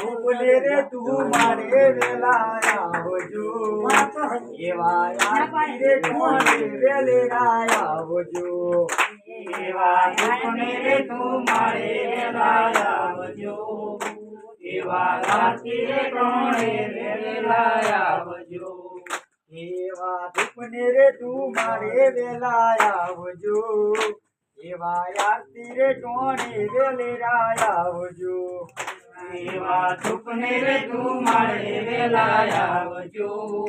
ધૂપને રે તું મારે વેલા આવજો કોણે આવજો એવા રે તું મારે વેલા આવજો એવા રાત્રિ રે કોણે તું મારે વેલા આવજો કોણે આવજો એવા દુઃખને રે તું મારે વેલા આવજો.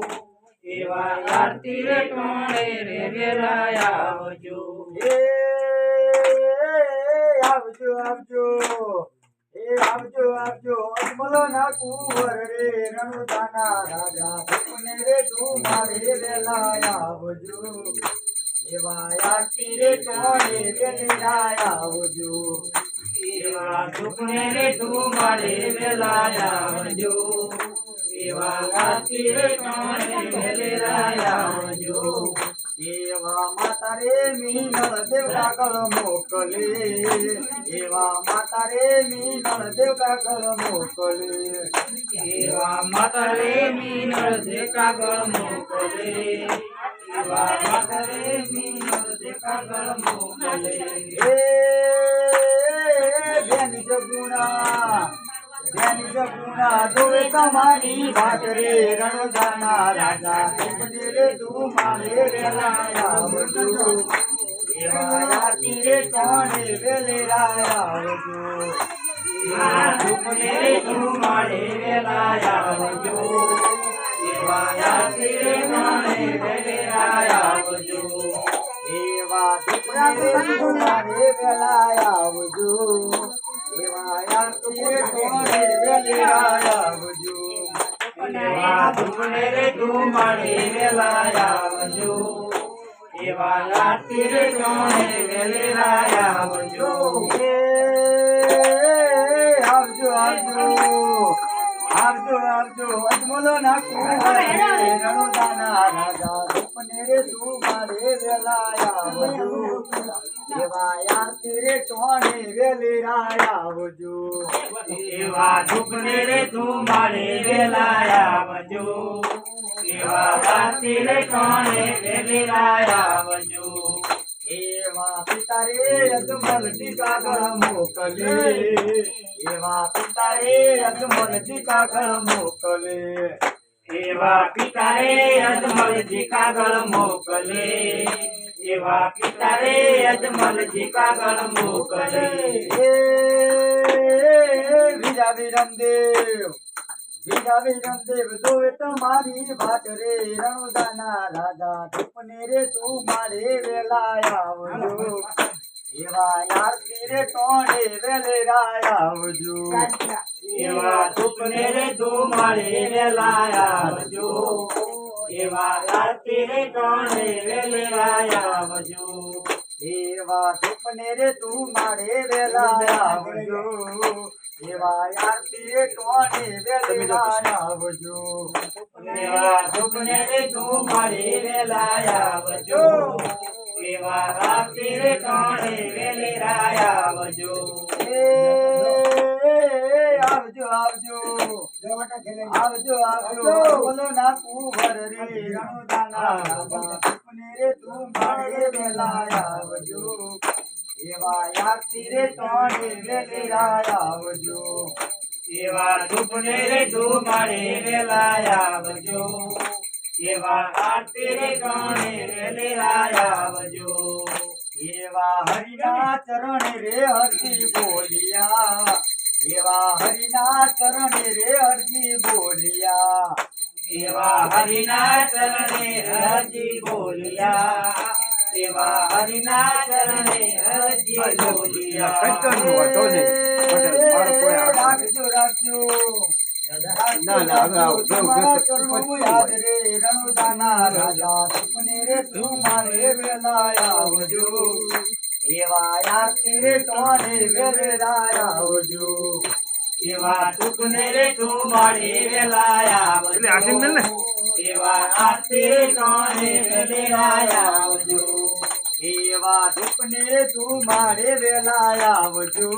એવા આરતી રે ટોણે રે વેલા આવજો આવજો આવજો. એ, આવજો આવજો. અજમલો ના કુંવર રે રણુદાના રાજા. ધૂપને રે તું મારે વેલા આવજો. એવા આરતી રે કોણે વેલા આવજો. એવા દુઃખને રે તું મારે વેલા આવજો. એવા ગાતી રે એવા માતા રે મીનળ દેવકા કર મોકલે. એવા માતા રે મીનળ દેવકા કર મોકલે. એવા માતા રે મીનળ દેવકા કર મોકલે. તમારી વાત રે રણદાના રાજા રે તું મારે વેલા એવા આરતી રે કોણે વેલે આવજો તું મારે વેલાયા આવજો એવા રાત્રિ રે વેલા આવજો એવા દીકરા રે મારે વેલા આવજો એવા આરતી રે કોણે વેલે એવા દુઃખને રે તું આવજો એવા રાત્રિ રે કોણે વેલા આવજો આવજો આવજો. આવજો આવજો. અજમલો નાખું રણોદાના રાજા રૂપને રે તું મારે વેલાયા. આવજો એવા આરતી રે કોણે વેલે આવજો એવા દુઃખને રે તું મારે વેલા આવજો એવા રાત્રિ રે કોણે રાયા આવજો એવા પિતા રે અજમલ ટીકાગળ મોકલે એવા પિતા રે અજમલ ટીકાગળ મોકલે એવા પિતા રે અજમલજી કાગળ મોકલે એવા પિતા રે અજમલજી કાગળ મોકલે એ વિજા વિરમદેવ વિજા વિરમદેવ જોવે તમારી વાત રે. રણુદાના રાજા ધૂપને રે, તું મારે વેલા આવજો. એવા આરતી રે ટોણે વેલે રાય આવજો. એવા તુપને રે, તું મારે વેલા આવજો. એવા રાત્રિ રે વેલે રાય આવજો. એવા ધૂપને રે તું મારે વેલા આવજો. એવા આરતી કોણે વેલે આવજો. એવા દુઃખને રે તું મારે વેલા આવજો. એવા રે કોણે વેલા આવજો. આવજો આવજો. આવજો આવજો. બોલો ના કુંવર રે ધૂપને રે તું મારે વેલા આવજો. એવા યાત્રી રે તોડે વેલે આવજો. એવા દુઃખને રે તું મારે વેલા આવજો. એવા આરતી રે કોણે વેલા આવજો. એવા હરિના ચરણ રે હરજી બોલિયા. એવા હરિના ચરણે રે હરજી બોલિયા. એવા હરિના ચરણે હરજી બોલિયા. એવા હરિના ચરણે હરજી બોલિયા. રાખજો રાખજો. ના, ના, હવે આવો. જવું, તમારા યાદ રે રણુદાના રાજા. સુપને રે તું મારે વેલા આવજો એવા આરતી રે તોને વેલા આવજો. એવા દુઃખને રે તું મારે વેલા આવજો. એવા આરતી રે કોણે વેલા આવજો. એવા ધૂપને તું મારે વેલા આવજો.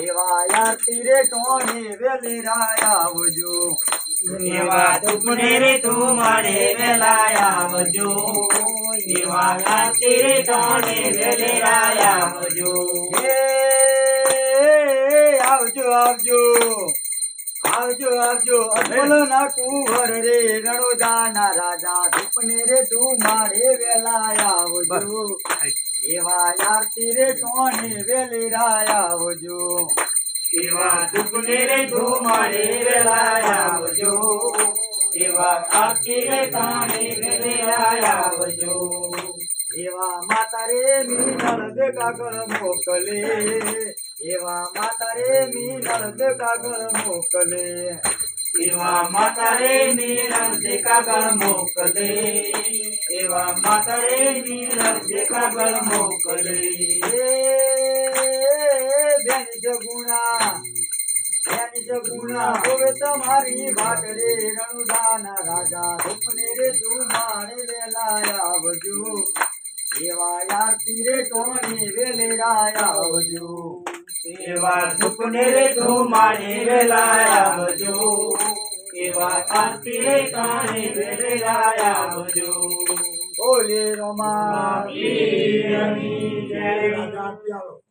એવા આરતી રે ટોણી વેલી રાય આવજો. એવા દુઃખને રે તું મારે વેલા આવજો. એવા ગાતી રે ટોણે વેલેરા આવજો. આવજો આવજો. આવજો આવજો. અજમલ ના કુંવર રે રણોદાના રાજા ધૂપને રે તું મારે વેલા આવજો એવા આરતી રે કોને વેલી રાય આવજો. એવા દુઃખને રે ધુમાડે મારે વેલા આવજો. એવા કાકી રે ટોણે વેલેરા આવજો. એવા માતા રે મીનળ દે કાગળ મોકલે. એવા માતા રે મીનળ દે કાગળ મોકલે. એવા માતા રે નીરવ જે કાગળ મોકલે. એવા માતા રે નીરવ જે કાગળ મોકલે બેની જગુણા બેની જગુણા, હવે તમારી વાટ રણુદાના રાજા રૂપને રે તું મારે વેલા આવજો. એવા આરતી રે ટોણી વેલે આવજો. એવા દુઃખને રે તું મારે વેલા આવજો. એવા આરતી રે કાણે વેલા આવજો બોલે રોમા પીરની જય રાજા આપી આવો.